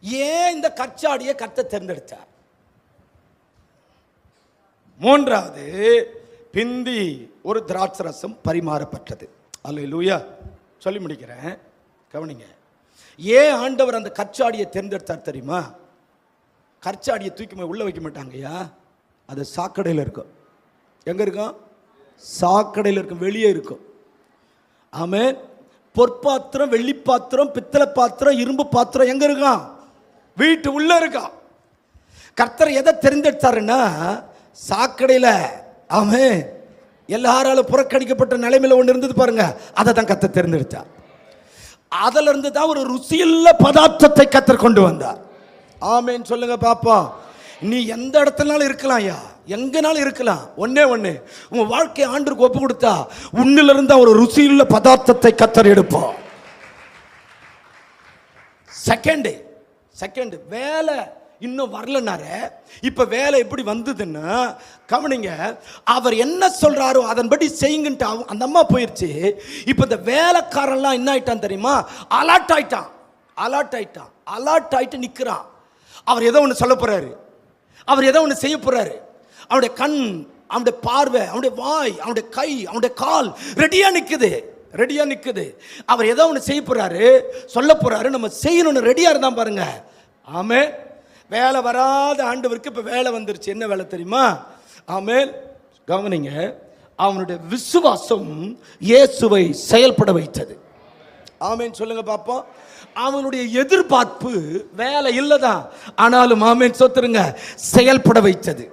ஏன் இந்த கற்சாடியை கத்த தேர்ந்தெடுத்தார்? மூன்றாவது பிந்தி ஒரு திராட்சை ரசம் பரிமாறப்பட்டது. அல்ல லூயா சொல்லி முடிக்கிறேன். கவனிங்க. ஏன் ஆண்டவர் அந்த கற்சாடியை தேர்ந்தெடுத்தார் தெரியுமா? கற்சாடியை தூக்கி போய் வைக்க மாட்டாங்கய்யா. அது சாக்கடையில் இருக்கும். எங்கே இருக்கும்? சாக்கடையில் இருக்கும். வெளியே இருக்கும். ஆமென். பொற்பாத்திரம் வெள்ளி பாத்திரம் பித்தளை பாத்திரம் இரும்பு பாத்திரம் எங்கே இருக்கான் வீட்டு உள்ள இருக்கா. கர்த்தர் எதை தெரிந்தெடுத்தாருன்னா சாக்கடையில் ஆமே எல்லாராலும் புறக்கணிக்கப்பட்ட நிலைமையில ஒன்று இருந்தது பாருங்க. அதை தான் கத்த தெரிந்தெடுத்தார். அதுல இருந்து தான் ஒரு ருசியில்ல பதார்த்தத்தை கத்தர் கொண்டு வந்தார். ஆமேன்னு சொல்லுங்க பாப்போம் நீ எந்த இடத்துலனாலும் இருக்கலாம் ஐயா. எங்கனாலும் இருக்கலாம். ஒன்னே ஒன்று உங்க வாழ்க்கையை ஆண்டுக்கு ஒப்பு கொடுத்தா உன்னில இருந்தா ஒரு ருசியுள்ள பதார்த்தத்தை கத்தர் எடுப்போம் செகண்டு செகண்ட் வேலை இன்னும் வரலனாரு இப்ப வேலை எப்படி வந்ததுன்னு கவனிங்க. அவர் என்ன சொல்றாரோ அதன்படி செய்யுங்கன்ட்டு அந்த அம்மா போயிருச்சு. இப்ப இந்த வேலைக்காரன்லாம் என்ன ஆயிட்டான் தெரியுமா? அலர்ட் ஆயிட்டான். அலர்ட் ஆயிட்டான். அலர்ட் ஆயிட்டு நிக்கிறான் அவர் ஏதோ ஒன்று சொல்ல போறாரு. அவர் ஏதோ ஒன்று செய்ய போறாரு. அவனுடைய கண் அவனுடைய பார்வை அவனுடைய வாய் அவனுடைய கை அவனுடைய கால் ரெடியா நிக்குது. ரெடியா நிக்குது. அவர் ஏதோ ஒன்று செய்ய போறாரு சொல்ல போறாரு. நம்ம செய்யணும்னு ரெடியா இருந்தான் பாருங்க. ஆமே வேலை வராத ஆண்டவருக்கு இப்போ வேலை வந்துருச்சு. என்ன வேலை தெரியுமா? ஆமேல் கவனிங்க அவனுடைய விசுவாசம் இயேசுவை செயல்பட வைத்தது. ஆமேன்னு சொல்லுங்க பார்ப்போம் அவனுடைய எதிர்பார்ப்பு வேலை இல்லைதான். ஆனாலும் ஆமேன் சொத்துருங்க செயல்பட வைத்தது.